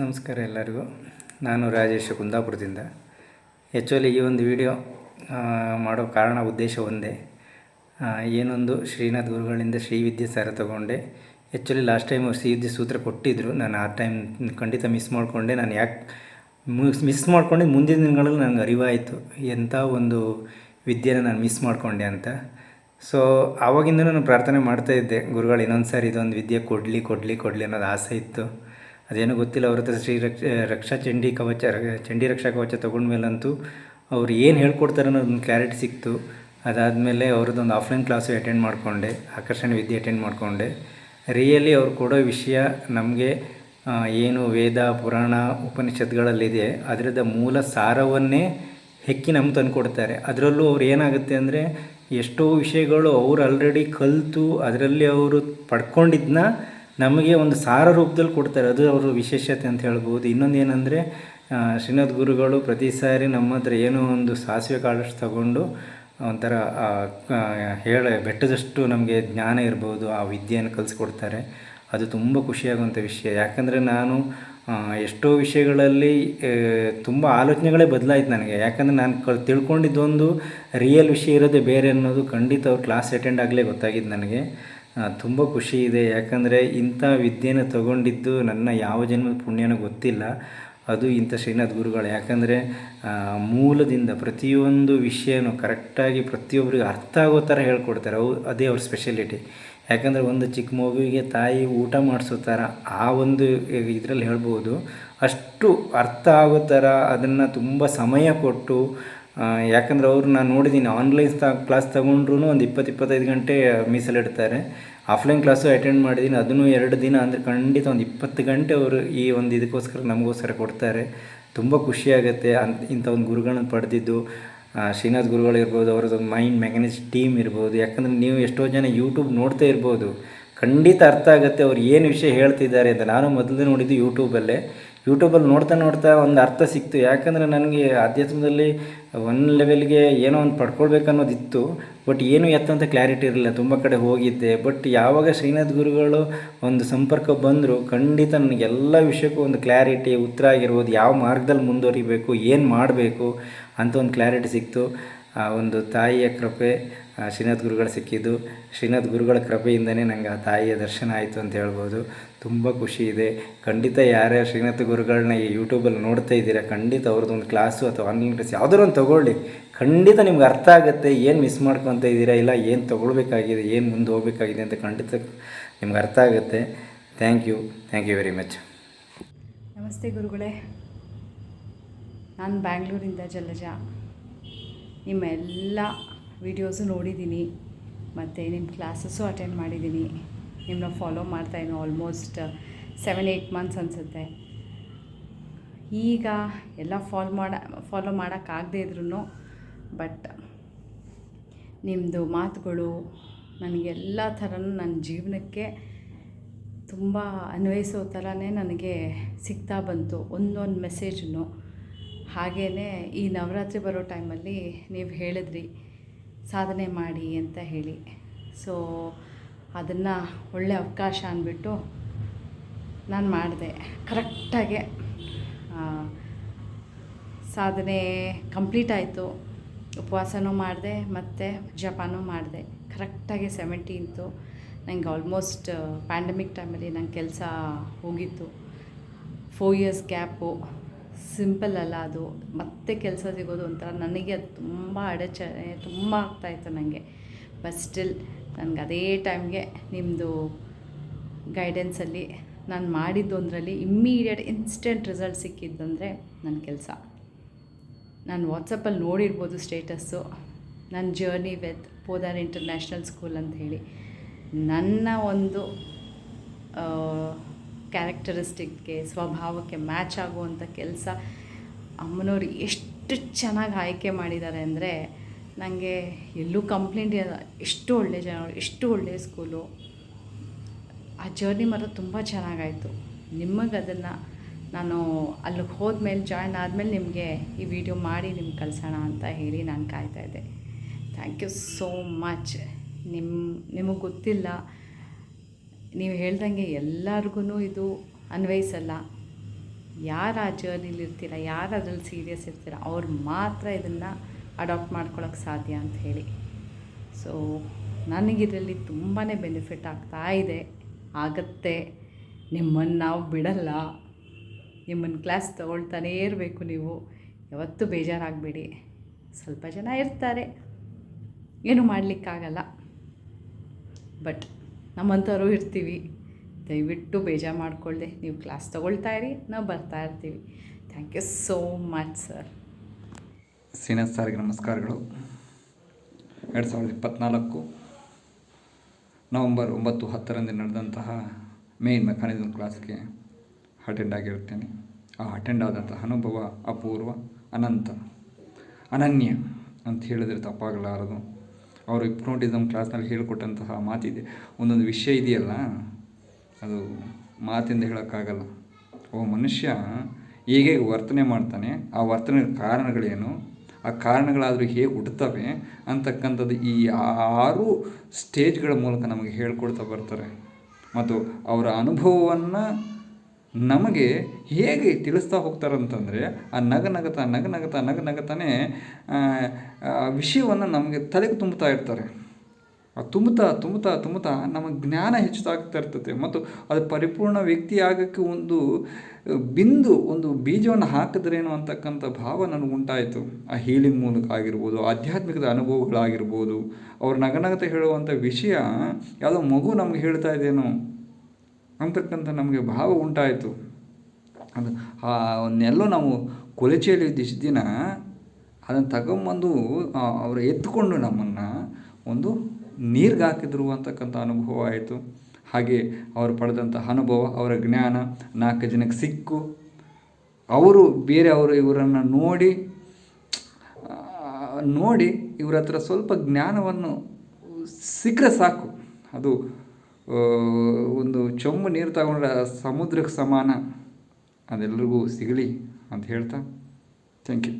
ನಮಸ್ಕಾರ ಎಲ್ಲರಿಗೂ. ನಾನು ರಾಜೇಶ್ ಕುಂದಾಪುರದಿಂದ. ಆ್ಯಕ್ಚುಲಿ ಈ ಒಂದು ವಿಡಿಯೋ ಮಾಡೋ ಕಾರಣ ಉದ್ದೇಶ ಒಂದೇ. ಏನೊಂದು ಶ್ರೀನಾಥ್ ಗುರುಗಳಿಂದ ಶ್ರೀ ವಿದ್ಯೆ ಸಾರ ತಗೊಂಡೆ. ಆ್ಯಕ್ಚುಲಿ ಲಾಸ್ಟ್ ಟೈಮ್ ಅವ್ರು ಶ್ರೀ ವಿದ್ಯೆ ಸೂತ್ರ ಕೊಟ್ಟಿದ್ದರು ನಾನು ಆ ಟೈಮ್ ಖಂಡಿತ ಮಿಸ್ ಮಾಡಿಕೊಂಡೆ. ನಾನು ಯಾಕೆ ಮಿಸ್ ಮಾಡ್ಕೊಂಡೆ. ಮುಂದಿನ ದಿನಗಳಲ್ಲಿ ನನಗೆ ಅರಿವಾಯಿತು. ಎಂಥ ಒಂದು ವಿದ್ಯೆನ ನಾನು ಮಿಸ್ ಮಾಡಿಕೊಂಡೆ ಅಂತ. ಸೊ ಆವಾಗಿಂದ ನಾನು ಪ್ರಾರ್ಥನೆ ಮಾಡ್ತಾ ಇದ್ದೆ. ಗುರುಗಳು ಇನ್ನೊಂದು ಸಾರಿ ಇದೊಂದು ವಿದ್ಯೆ ಕೊಡಲಿ ಕೊಡಲಿ ಕೊಡಲಿ ಅನ್ನೋದು ಆಸೆ ಇತ್ತು. ಅದೇನೋ ಗೊತ್ತಿಲ್ಲ, ಅವ್ರ ಹತ್ರ ಶ್ರೀ ರಕ್ಷ ರಕ್ಷಾ ಚಂಡಿ ಕವಚ ಚಂಡಿ ರಕ್ಷಾ ಕವಚ ತೊಗೊಂಡ್ಮೇಲಂತೂ ಅವ್ರು ಏನು ಹೇಳ್ಕೊಡ್ತಾರೆ ಅನ್ನೋದೊಂದು ಕ್ಲಾರಿಟಿ ಸಿಕ್ತು. ಅದಾದಮೇಲೆ ಅವ್ರದ್ದೊಂದು ಆಫ್ಲೈನ್ ಕ್ಲಾಸು ಅಟೆಂಡ್ ಮಾಡಿಕೊಂಡೆ, ಆಕರ್ಷಣೆ ವಿದ್ಯೆ ಅಟೆಂಡ್ ಮಾಡಿಕೊಂಡೆ. ರಿಯಲಿ ಅವ್ರು ಕೊಡೋ ವಿಷಯ ನಮಗೆ ಏನು ವೇದ, ಪುರಾಣ, ಉಪನಿಷತ್ಗಳಲ್ಲಿದೆ. ಅದರದ ಮೂಲ ಸಾರವನ್ನೇ ಹೆಕ್ಕಿ ನಮ್ಗೆ ತಂದು ಕೊಡ್ತಾರೆ ಅದರಲ್ಲೂ ಅವ್ರು ಏನಾಗುತ್ತೆ ಅಂದರೆ, ಎಷ್ಟೋ ವಿಷಯಗಳು ಅವ್ರು ಆಲ್ರೆಡಿ ಕಲಿತು, ಅದರಲ್ಲಿ ಅವರು ಪಡ್ಕೊಂಡಿದ್ದನ್ನ ನಮಗೆ ಒಂದು ಸಾರ ರೂಪದಲ್ಲಿ ಕೊಡ್ತಾರೆ ಅದು ಅವರ ವಿಶೇಷತೆ ಅಂತ ಹೇಳ್ಬೋದು. ಇನ್ನೊಂದು ಏನಂದರೆ ಶ್ರೀನಾಥ್ ಗುರುಗಳು ಪ್ರತಿ ಸಾರಿ ನಮ್ಮ ಹತ್ರ ಏನೋ ಒಂದು ಸಾಸಿವೆ ಕಾಳಷ್ಟು ತಗೊಂಡು ಒಂಥರ ಹೇಳ, ಬೆಟ್ಟದಷ್ಟು ನಮಗೆ ಜ್ಞಾನ ಇರ್ಬೋದು, ಆ ವಿದ್ಯೆಯನ್ನು ಕಲಿಸ್ಕೊಡ್ತಾರೆ. ಅದು ತುಂಬ ಖುಷಿಯಾಗುವಂಥ ವಿಷಯ. ಯಾಕಂದರೆ ನಾನು ಎಷ್ಟೋ ವಿಷಯಗಳಲ್ಲಿ ತುಂಬ ಆಲೋಚನೆಗಳೇ ಬದಲಾಯಿತು ನನಗೆ. ಯಾಕಂದರೆ ನಾನು ಕ ತಿಳ್ಕೊಂಡಿದ್ದೊಂದು ರಿಯಲ್ ವಿಷಯ ಇರೋದೇ ಬೇರೆ ಅನ್ನೋದು ಖಂಡಿತ ಅವ್ರು ಕ್ಲಾಸ್ ಅಟೆಂಡ್ ಆಗಲೇ ಗೊತ್ತಾಗಿದ್ದು ನನಗೆ. ತುಂಬ ಖುಷಿ ಇದೆ. ಯಾಕಂದರೆ ಇಂಥ ವಿದ್ಯೆನ ತಗೊಂಡಿದ್ದು ನನ್ನ ಯಾವ ಜನ್ಮದ ಪುಣ್ಯನೂ ಗೊತ್ತಿಲ್ಲ. ಅದು ಇಂಥ ಶ್ರೀನಾಥ್ ಗುರುಗಳು. ಯಾಕಂದರೆ ಮೂಲದಿಂದ ಪ್ರತಿಯೊಂದು ವಿಷಯನೂ ಕರೆಕ್ಟಾಗಿ ಪ್ರತಿಯೊಬ್ಬರಿಗೆ ಅರ್ಥ ಆಗೋ ಥರ ಹೇಳ್ಕೊಡ್ತಾರೆ. ಅವು, ಅದೇ ಅವ್ರ ಸ್ಪೆಷಲಿಟಿ. ಯಾಕಂದರೆ ಒಂದು ಚಿಕ್ಕ ಮಗುವಿಗೆ ತಾಯಿ ಊಟ ಮಾಡಿಸೋ ಥರ ಆ ಒಂದು ಇದರಲ್ಲಿ ಹೇಳ್ಬೋದು. ಅಷ್ಟು ಅರ್ಥ ಆಗೋ ಥರ ಅದನ್ನು ತುಂಬ ಸಮಯ ಕೊಟ್ಟು ಯಾಕಂದ್ರೆ ಅವ್ರು ನಾನು ನೋಡಿದ್ದೀನಿ ಆನ್ಲೈನ್ ತ ಕ್ಲಾಸ್ ತಗೊಂಡ್ರೂ ಒಂದು ಇಪ್ಪತ್ತು ಇಪ್ಪತ್ತೈದು ಗಂಟೆ ಮೀಸಲಿಡ್ತಾರೆ ಆಫ್ಲೈನ್ ಕ್ಲಾಸು ಅಟೆಂಡ್ ಮಾಡಿದ್ದೀನಿ ಅದನ್ನು ಎರಡು ದಿನ ಅಂದರೆ ಖಂಡಿತ ಒಂದು ಇಪ್ಪತ್ತು ಗಂಟೆ ಅವರು ಈ ಒಂದು ಇದಕ್ಕೋಸ್ಕರ ನಮಗೋಸ್ಕರ ಕೊಡ್ತಾರೆ. ತುಂಬ ಖುಷಿಯಾಗುತ್ತೆ. ಅಂತ ಇಂಥ ಒಂದು ಗುರುಗಳನ್ನ ಪಡೆದಿದ್ದು ಶ್ರೀನಾಥ್ ಗುರುಗಳು ಇರ್ಬೋದು, ಅವ್ರದ್ದು ಮೈಂಡ್ ಮೆಕ್ಯಾನಿಸ್ ಟೀಮ್ ಇರ್ಬೋದು. ಯಾಕಂದರೆ ನೀವು ಎಷ್ಟೋ ಜನ ಯೂಟ್ಯೂಬ್ ನೋಡ್ತಾ ಇರ್ಬೋದು. ಖಂಡಿತ ಅರ್ಥ ಆಗುತ್ತೆ ಅವ್ರು ಏನು ವಿಷಯ ಹೇಳ್ತಿದ್ದಾರೆ ಅಂತ. ನಾನು ಮೊದಲು ನೋಡಿದ್ದು ಯೂಟ್ಯೂಬಲ್ಲೇ ಯೂಟ್ಯೂಬಲ್ಲಿ ನೋಡ್ತಾ ನೋಡ್ತಾ ಒಂದು ಅರ್ಥ ಸಿಕ್ತು. ಯಾಕಂದರೆ ನನಗೆ ಆಧ್ಯಾತ್ಮದಲ್ಲಿ ಒಂದು ಲೆವೆಲ್ಗೆ ಏನೋ ಒಂದು ಪಡ್ಕೊಳ್ಬೇಕನ್ನೋದಿತ್ತು. ಬಟ್ ಏನು ಎತ್ತಂತ ಕ್ಲಾರಿಟಿ ಇರಲಿಲ್ಲ. ತುಂಬ ಕಡೆ ಹೋಗಿದ್ದೆ. ಬಟ್ ಯಾವಾಗ ಶ್ರೀನಾಥ್ ಗುರುಗಳು ಒಂದು ಸಂಪರ್ಕ ಬಂದರೂ, ಖಂಡಿತ ನನಗೆ ಎಲ್ಲ ವಿಷಯಕ್ಕೂ ಒಂದು ಕ್ಲಾರಿಟಿ ಉತ್ತರ ಆಗಿರ್ಬೋದು. ಯಾವ ಮಾರ್ಗದಲ್ಲಿ ಮುಂದುವರಿಬೇಕು, ಏನು ಮಾಡಬೇಕು ಅಂತ ಒಂದು ಕ್ಲಾರಿಟಿ ಸಿಕ್ತು. ಆ ಒಂದು ತಾಯಿಯ ಕೃಪೆ ಶ್ರೀನಾಥ್ ಗುರುಗಳು ಸಿಕ್ಕಿದ್ದು. ಶ್ರೀನಾಥ್ ಗುರುಗಳ ಕೃಪೆಯಿಂದನೇ ನನಗೆ ಆ ತಾಯಿಯ ದರ್ಶನ ಆಯಿತು ಅಂತ ಹೇಳ್ಬೋದು. ತುಂಬ ಖುಷಿ ಇದೆ. ಖಂಡಿತ ಯಾರ್ಯಾರು ಶ್ರೀನಾಥ ಗುರುಗಳನ್ನ ಈ ಯೂಟ್ಯೂಬಲ್ಲಿ ನೋಡ್ತಾ ಇದ್ದೀರಾ, ಖಂಡಿತ ಅವ್ರದ್ದು ಒಂದು ಕ್ಲಾಸು ಅಥವಾ ಆನ್ಲೈನ್ ಕ್ಲಾಸ್ ಯಾವುದಾದ್ರು ಒಂದು ತೊಗೊಳ್ಳಿ. ಖಂಡಿತ ನಿಮ್ಗೆ ಅರ್ಥ ಆಗುತ್ತೆ, ಏನು ಮಿಸ್ ಮಾಡ್ಕೊತ ಇದ್ದೀರಾ ಇಲ್ಲ ಏನು ತೊಗೊಳ್ಬೇಕಾಗಿದೆ, ಏನು ಮುಂದೆ ಹೋಗಬೇಕಾಗಿದೆ ಅಂತ ಖಂಡಿತ ನಿಮ್ಗೆ ಅರ್ಥ ಆಗುತ್ತೆ. Thank you thank you very much ನಮಸ್ತೆ ಗುರುಗಳೇ. ನಾನು ಬ್ಯಾಂಗ್ಳೂರಿಂದ ಜಲಜ. ನಿಮ್ಮ ಎಲ್ಲ ವಿಡಿಯೋಸು ನೋಡಿದ್ದೀನಿ, ಮತ್ತು ನಿಮ್ಮ ಕ್ಲಾಸಸ್ಸು ಅಟೆಂಡ್ ಮಾಡಿದ್ದೀನಿ. ನಿಮ್ಮನ್ನ ಫಾಲೋ ಮಾಡ್ತಾಯಿದ್ದೀನಿ ಆಲ್ಮೋಸ್ಟ್ ಸೆವೆನ್ ಏಯ್ಟ್ ಮಂತ್ಸ್ ಅನಿಸುತ್ತೆ. ಈಗ ಎಲ್ಲ ಫಾಲೋ ಮಾಡ ಫಾಲೋ ಮಾಡೋಕ್ಕಾಗದೇ ಇದ್ರೂ ಬಟ್ ನಿಮ್ಮದು ಮಾತುಗಳು ನನಗೆಲ್ಲ ಥರನೂ ನನ್ನ ಜೀವನಕ್ಕೆ ತುಂಬ ಅನ್ವಯಿಸೋ ಥರನೇ ನನಗೆ ಸಿಗ್ತಾ ಬಂತು, ಒಂದೊಂದು ಮೆಸೇಜನ್ನು ಹಾಗೇ ಈ ನವರಾತ್ರಿ ಬರೋ ಟೈಮಲ್ಲಿ ನೀವು ಹೇಳಿದ್ರಿ, ಸಾಧನೆ ಮಾಡಿ ಅಂತ ಹೇಳಿ. ಸೊ ಅದನ್ನು ಒಳ್ಳೆ ಅವಕಾಶ ಅಂದ್ಬಿಟ್ಟು ನಾನು ಮಾಡಿದೆ. ಕರೆಕ್ಟಾಗೆ ಸಾಧನೆ ಕಂಪ್ಲೀಟ್ ಆಯಿತು. ಉಪವಾಸನೂ ಮಾಡಿದೆ, ಮತ್ತು ಜಪಾನೂ ಮಾಡಿದೆ. ಕರೆಕ್ಟಾಗಿ ಸೆವೆಂಟೀನ್ತು ನಂಗೆ ಆಲ್ಮೋಸ್ಟ್ ಪ್ಯಾಂಡಮಿಕ್ ಟೈಮಲ್ಲಿ ನಂಗೆ ಕೆಲಸ ಹೋಗಿತ್ತು. ಫೋರ್ ಇಯರ್ಸ್ ಗ್ಯಾಪು ಸಿಂಪಲ್ ಅಲ್ಲ ಅದು. ಮತ್ತೆ ಕೆಲಸ ಸಿಗೋದು ಒಂಥರ ನನಗೆ ಅದು ತುಂಬ ಅಡಚಣೆ, ತುಂಬ ಆಗ್ತಾಯಿತ್ತು ನನಗೆ ಬಟ್ ಸ್ಟಿಲ್ ನನಗೆ ಅದೇ ಟೈಮ್ಗೆ ನಿಮ್ಮದು ಗೈಡೆನ್ಸಲ್ಲಿ ನಾನು ಮಾಡಿದ್ದೊಂದರಲ್ಲಿ ಇಮ್ಮಿಡಿಯೇಟ್ ಇನ್ಸ್ಟೆಂಟ್ ರಿಸಲ್ಟ್ ಸಿಕ್ಕಿದ್ದಂದರೆ ನನ್ನ ಕೆಲಸ. ನಾನು ವಾಟ್ಸಪ್ಪಲ್ಲಿ ನೋಡಿರ್ಬೋದು ಸ್ಟೇಟಸ್ಸು ನನ್ನ journey with Podar International School ಅಂತ ಹೇಳಿ. ನನ್ನ ಒಂದು ಕ್ಯಾರೆಕ್ಟರಿಸ್ಟಿಕ್ಗೆ ಸ್ವಭಾವಕ್ಕೆ ಮ್ಯಾಚ್ ಆಗುವಂಥ ಕೆಲಸ ಅಮ್ಮನವ್ರು ಎಷ್ಟು ಚೆನ್ನಾಗಿ ಆಯ್ಕೆ ಮಾಡಿದ್ದಾರೆ ಅಂದರೆ ನನಗೆ ಎಲ್ಲೂ ಕಂಪ್ಲೇಂಟ್ ಇಲ್ಲ. ಎಷ್ಟು ಒಳ್ಳೆ ಜನ ಎಷ್ಟು ಒಳ್ಳೆಯ ಸ್ಕೂಲು ಆ ಜರ್ನಿ ಮಾತ್ರ ತುಂಬ ಚೆನ್ನಾಗಾಯಿತು. ನಿಮಗೆ ಅದನ್ನು ನಾನು ಅಲ್ಲಿಗೆ ಹೋದ್ಮೇಲೆ ಜಾಯ್ನ್ ಆದಮೇಲೆ ನಿಮಗೆ ಈ ವಿಡಿಯೋ ಮಾಡಿ ನಿಮ್ಗೆ ಕಳಿಸೋಣ ಅಂತ ಹೇಳಿ ನಾನು ಕಾಯ್ತಾ ಇದ್ದೆ. ಥ್ಯಾಂಕ್ ಯು ಸೋ ಮಚ್ ನಿಮ್ಮ ನಿಮಗೆ ಗೊತ್ತಿಲ್ಲ. ನೀವು ಹೇಳ್ದಂಗೆ ಎಲ್ಲರಿಗೂ ಇದು ಅನ್ವಯಿಸಲ್ಲ. ಯಾರು ಆ ಜರ್ನಿಲಿರ್ತೀರ ಯಾರು ಅದ್ರಲ್ಲಿ ಸೀರಿಯಸ್ ಇರ್ತೀರ, ಅವ್ರು ಮಾತ್ರ ಇದನ್ನು ಅಡಾಪ್ಟ್ ಮಾಡ್ಕೊಳಕ್ಕೆ ಸಾಧ್ಯ ಅಂತ ಹೇಳಿ. ಸೊ ನನಗಿದರಲ್ಲಿ ತುಂಬಾ ಬೆನಿಫಿಟ್ ಆಗ್ತಾ ಇದೆ. ಆಗತ್ತೆ. ನಿಮ್ಮನ್ನು ನಾವು ಬಿಡಲ್ಲ. ನಿಮ್ಮನ್ನು ಕ್ಲಾಸ್ ತೊಗೊಳ್ತಾನೇ ಇರಬೇಕು ನೀವು. ಯಾವತ್ತೂ ಬೇಜಾರಾಗಬೇಡಿ. ಸ್ವಲ್ಪ ಜನ ಇರ್ತಾರೆ. ಏನೂ ಮಾಡಲಿಕ್ಕಾಗಲ್ಲ. ಬಟ್ ನಮ್ಮಂಥವ್ರು ಇರ್ತೀವಿ. ದಯವಿಟ್ಟು ಬೇಜಾರು ಮಾಡಿಕೊಳ್ಳದೆ ನೀವು ಕ್ಲಾಸ್ ತೊಗೊಳ್ತಾ ಇರಿ, ನಾವು ಬರ್ತಾ ಇರ್ತೀವಿ. Thank you so much sir Srinath ಸಾರಿಗೆ ನಮಸ್ಕಾರಗಳು. ಎರಡು ಸಾವಿರದ ಇಪ್ಪತ್ತ್ನಾಲ್ಕು ನವಂಬರ್ ಒಂಬತ್ತು ಹತ್ತರಂದು ನಡೆದಂತಹ ಮೇನ್ ಮೆಕ್ಯಾನಿಸಮ್ ಕ್ಲಾಸ್ಗೆ ಅಟೆಂಡ್ ಆಗಿರುತ್ತೇನೆ. ಆ ಅಟೆಂಡ್ ಆದಂತಹ ಅನುಭವ ಅಪೂರ್ವ, ಅನಂತ, ಅನನ್ಯ ಅಂತ ಹೇಳಿದರೆ ತಪ್ಪಾಗಲಾರದು. ಅವರು ಹಿಪ್ನೋಟಿಸಮ್ ಕ್ಲಾಸ್ನಲ್ಲಿ ಹೇಳಿಕೊಟ್ಟಂತಹ ಮಾತಿದೆ. ಒಂದೊಂದು ವಿಷಯ ಇದೆಯಲ್ಲ, ಅದು ಮಾತಿಂದ ಹೇಳೋಕ್ಕಾಗಲ್ಲ. ಒಬ್ಬ ಮನುಷ್ಯ ಹೇಗೆ ವರ್ತನೆ ಮಾಡ್ತಾನೆ, ಆ ವರ್ತನೆ ಕಾರಣಗಳೇನು ಆ ಕಾರಣಗಳಾದರೂ ಹೇಗೆ ಹುಟ್ಟುತ್ತವೆ ಅಂತಕ್ಕಂಥದ್ದು ಈ ಆರು ಸ್ಟೇಜ್ಗಳ ಮೂಲಕ ನಮಗೆ ಹೇಳ್ಕೊಡ್ತಾ ಬರ್ತಾರೆ. ಮತ್ತು ಅವರ ಅನುಭವವನ್ನು ನಮಗೆ ಹೇಗೆ ತಿಳಿಸ್ತಾ ಹೋಗ್ತಾರೆ ಅಂತಂದರೆ ಆ ನಗ ನಗತ ನಗ ನಗತ ನಗ ನಗತಾನೆ ಆ, ವಿಷಯವನ್ನು ನಮಗೆ ತಲೆಗೆ ತುಂಬುತ್ತಾ ಇರ್ತಾರೆ. ತುಂಬುತ್ತಾ ತುಂಬುತ್ತಾ ತುಂಬುತ್ತಾ ನಮ್ಮ ಜ್ಞಾನ ಹೆಚ್ಚುತ್ತಾಗ್ತಾ ಇರ್ತದೆ. ಮತ್ತು ಅದು ಪರಿಪೂರ್ಣ ವ್ಯಕ್ತಿ ಆಗೋಕ್ಕೆ ಒಂದು ಬಿಂದು, ಒಂದು ಬೀಜವನ್ನು ಹಾಕಿದ್ರೇನು ಅಂತಕ್ಕಂಥ ಭಾವ ನನಗೆ ಉಂಟಾಯಿತು. ಆ ಹೀಲಿಂಗ್ ಮೂಲಕ ಆಗಿರ್ಬೋದು, ಆಧ್ಯಾತ್ಮಿಕದ ಅನುಭವಗಳಾಗಿರ್ಬೋದು, ಅವ್ರ ನಗನಗತ ಹೇಳುವಂಥ ವಿಷಯ ಯಾವುದೋ ಮಗು ನಮಗೆ ಹೇಳ್ತಾ ಇದೇನೋ ಅಂತಕ್ಕಂಥ ನಮಗೆ ಭಾವ ಉಂಟಾಯಿತು. ಅದು ಅವನ್ನೆಲ್ಲೋ ನಾವು ಕೊಲೆಚೇಲಿ ಇದ್ದಿಷ್ಟು ದಿನ ಅದನ್ನು ತಗೊಂಬಂದು ಅವರು ಎತ್ಕೊಂಡು ನಮ್ಮನ್ನು ಒಂದು ನೀರಿಗೆ ಹಾಕಿದ್ರು ಅಂತಕ್ಕಂಥ ಅನುಭವ ಆಯಿತು. ಹಾಗೆ ಅವರು ಪಡೆದಂಥ ಅನುಭವ, ಅವರ ಜ್ಞಾನ ನಾಲ್ಕು ಜನಕ್ಕೆ ಸಿಕ್ಕು. ಅವರು ಬೇರೆ ಅವರು ಇವರನ್ನು ನೋಡಿ ನೋಡಿ ಇವರ ಹತ್ರ ಸ್ವಲ್ಪ ಜ್ಞಾನವನ್ನು ಸಿಕ್ಕರೆ ಸಾಕು. ಅದು ಒಂದು ಚೊಂಬು ನೀರು ತಗೊಂಡ್ರೆ ಸಮುದ್ರಕ್ಕೆ ಸಮಾನ. ಅದೆಲ್ಲರಿಗೂ ಸಿಗಲಿ ಅಂತ ಹೇಳ್ತಾ ಥ್ಯಾಂಕ್ ಯು